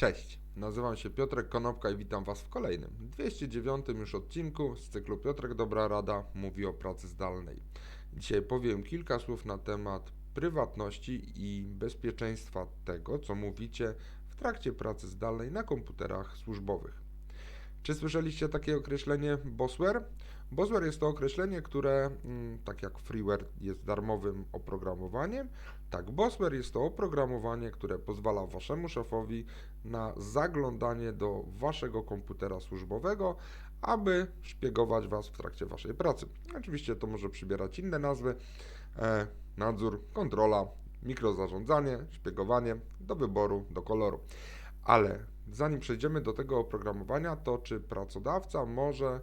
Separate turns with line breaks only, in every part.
Cześć, nazywam się Piotrek Konopka i witam Was w kolejnym, 209 już odcinku z cyklu Piotrek Dobra Rada mówi o pracy zdalnej. Dzisiaj powiem kilka słów na temat prywatności i bezpieczeństwa tego, co mówicie w trakcie pracy zdalnej na komputerach służbowych. Czy słyszeliście takie określenie Bossware? Bossware jest to określenie, które, mm, tak jak freeware jest darmowym oprogramowaniem, tak Bossware jest to oprogramowanie, które pozwala waszemu szefowi na zaglądanie do waszego komputera służbowego, aby szpiegować was w trakcie waszej pracy. Oczywiście to może przybierać inne nazwy: e, nadzór, kontrola, mikrozarządzanie, szpiegowanie, do wyboru, do koloru. Ale zanim przejdziemy do tego oprogramowania, to czy pracodawca może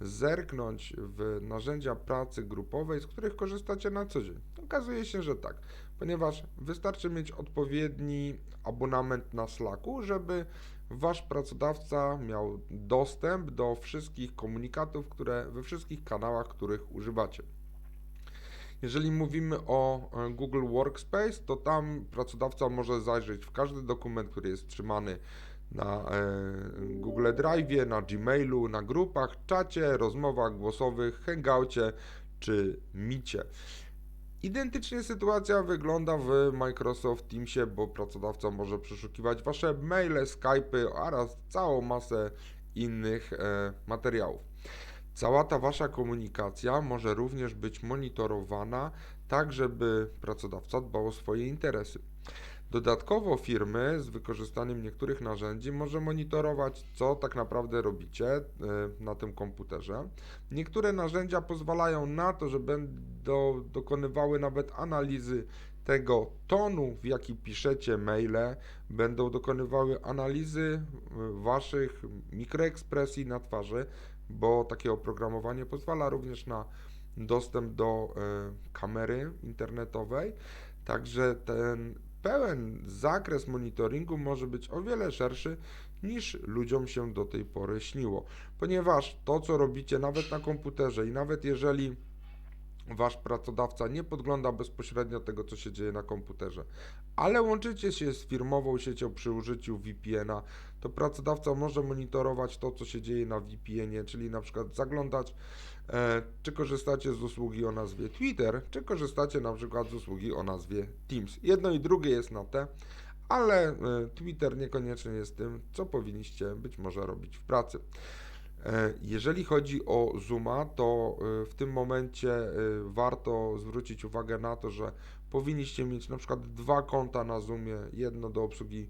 zerknąć w narzędzia pracy grupowej, z których korzystacie na co dzień? Okazuje się, że tak, ponieważ wystarczy mieć odpowiedni abonament na Slacku, żeby wasz pracodawca miał dostęp do wszystkich komunikatów, które we wszystkich kanałach, których używacie. Jeżeli mówimy o e, Google Workspace, to tam pracodawca może zajrzeć w każdy dokument, który jest trzymany na e, Google Drive, na Gmailu, na grupach, czacie, rozmowach głosowych, hangoucie czy micie. Identycznie sytuacja wygląda w Microsoft Teamsie, bo pracodawca może przeszukiwać wasze maile, Skype'y oraz całą masę innych e, materiałów. Cała ta wasza komunikacja może również być monitorowana, tak żeby pracodawca dbał o swoje interesy. Dodatkowo firmy z wykorzystaniem niektórych narzędzi może monitorować, co tak naprawdę robicie e, na tym komputerze. Niektóre narzędzia pozwalają na to, że będą dokonywały nawet analizy tego tonu, w jaki piszecie maile, będą dokonywały analizy e, waszych mikroekspresji na twarzy, bo takie oprogramowanie pozwala również na dostęp do e, kamery internetowej. Także ten pełen zakres monitoringu może być o wiele szerszy niż ludziom się do tej pory śniło, ponieważ to, co robicie nawet na komputerze i nawet jeżeli wasz pracodawca nie podgląda bezpośrednio tego, co się dzieje na komputerze, ale łączycie się z firmową siecią przy użyciu VPN-a, to pracodawca może monitorować to, co się dzieje na VPN-ie, czyli na przykład zaglądać, e, czy korzystacie z usługi o nazwie Twitter, czy korzystacie na przykład z usługi o nazwie Teams. Jedno i drugie jest na te, ale e, Twitter niekoniecznie jest tym, co powinniście być może robić w pracy. E, Jeżeli chodzi o Zooma, to e, w tym momencie e, warto zwrócić uwagę na to, że powinniście mieć na przykład dwa konta na Zoomie, jedno do obsługi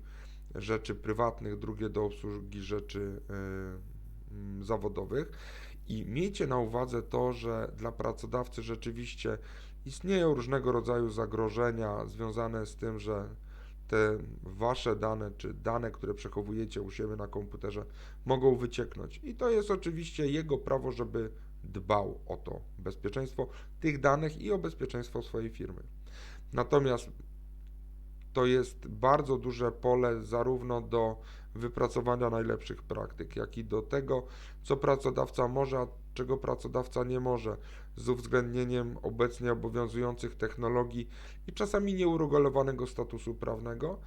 rzeczy prywatnych, drugie do obsługi rzeczy zawodowych. I miejcie na uwadze to, że dla pracodawcy rzeczywiście istnieją różnego rodzaju zagrożenia związane z tym, że te wasze dane, czy dane, które przechowujecie u siebie na komputerze, mogą wycieknąć. I to jest oczywiście jego prawo, żeby dbał o to bezpieczeństwo tych danych i o bezpieczeństwo swojej firmy. Natomiast to jest bardzo duże pole zarówno do wypracowania najlepszych praktyk, jak i do tego, co pracodawca może, a czego pracodawca nie może, z uwzględnieniem obecnie obowiązujących technologii i czasami nieuregulowanego statusu prawnego.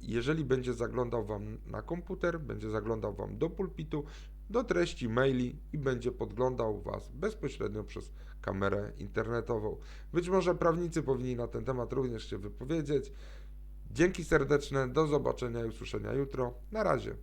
Jeżeli będzie zaglądał Wam na komputer, będzie zaglądał Wam do pulpitu, do treści maili i będzie podglądał Was bezpośrednio przez kamerę internetową. Być może prawnicy powinni na ten temat również się wypowiedzieć. Dzięki serdeczne, do zobaczenia i usłyszenia jutro. Na razie.